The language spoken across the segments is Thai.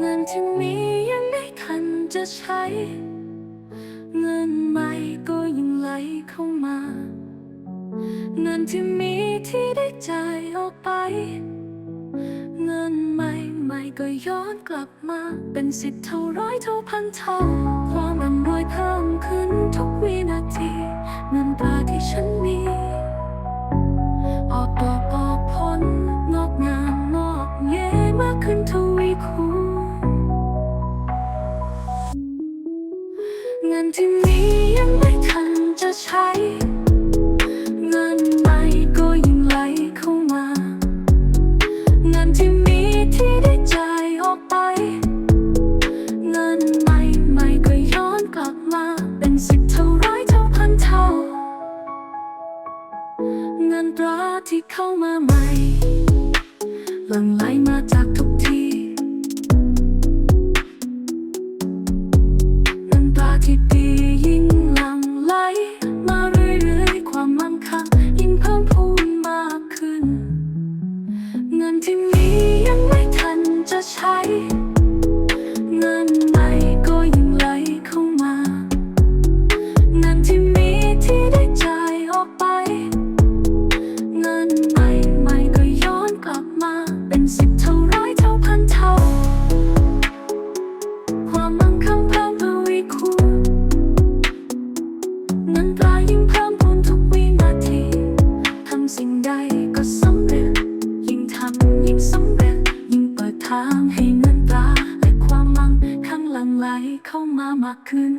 เงินที่มียังไม่ทันจะใช้ เงินใหม่ก็ยังไหลเข้ามา เงินที่มีที่ได้จ่ายออกไป เงินใหม่ใหม่ก็ย้อนกลับมา เป็นสิบเท่าร้อยเท่าพันเท่า ความร่ำรวยเพิ่มขึ้นทุกวินาที เงินตราที่ฉันมี ราที่เข้ามาใหม่หลั่งไหลมาจากทุก ก็สำเร็จ ยิ่งทำยิ่งสำเร็จ ยิ่งเปิดทางให้เงินตราและความมั่งคั่งหลั่งไหลเข้ามามากขึ้น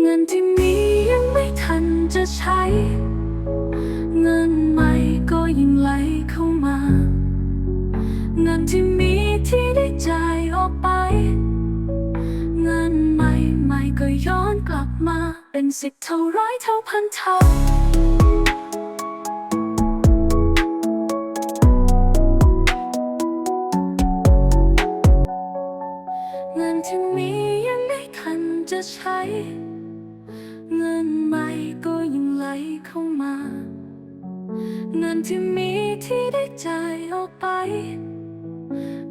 เงินที่มียังไม่ทันจะใช้ เงินใหม่ก็ยิ่งไหลเข้ามา เงินที่มีที่ได้จ่ายออกไป เงินใหม่ใหม่ก็ย้อนกลับมาเป็นสิบเท่าร้อยเท่าพันเท่า เงินที่มียังไม่ทันจะใช้ เงินใหม่ก็ยิ่งไหลเข้ามา เงินที่มีที่ได้จ่ายออกไป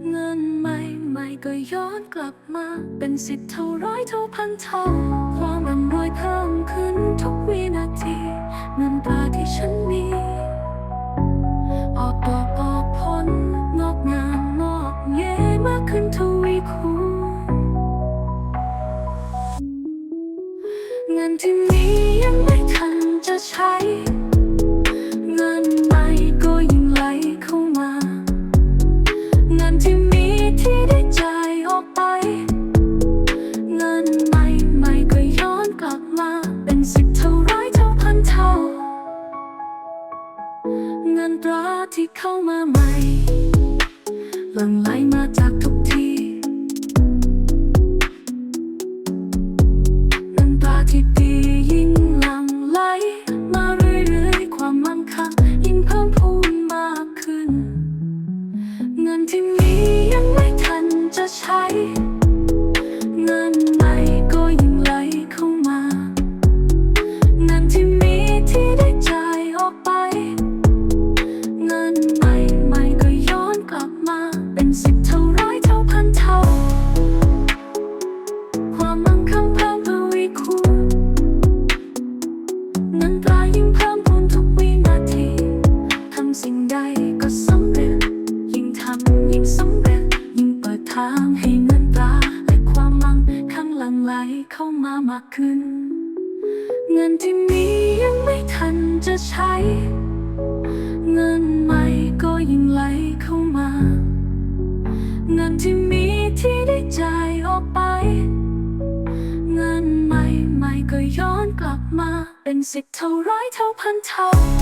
เงินใหม่ใหม่ก็ย้อนกลับมา เป็นสิบเท่าร้อยเท่าพันเท่า ความร่ำรวยเพิ่มขึ้นทุกวินาที เงินตราที่ฉันมี ช้เงินใหม่ก็ยิ่งไหลเข้ามา เงินที่มีที่ได้จ่ายออกไป เงินใหม่ใหม่ก็ย้อนกลับมา เป็นสิบเท่าร้อยเท่าพันเท่า เงินตราที่เข้ามาใหม่หลั่งไหลมาจากทุกที่ มากขึ้น เงินที่มียังไม่ทันจะใช้ เงินใหม่ก็ยิ่งไหลเข้ามา เงินที่มีที่ได้จ่ายออกไป เงินใหม่ใหม่ก็ย้อนกลับมา เป็นสิบเท่าร้อยเท่าพันเท่า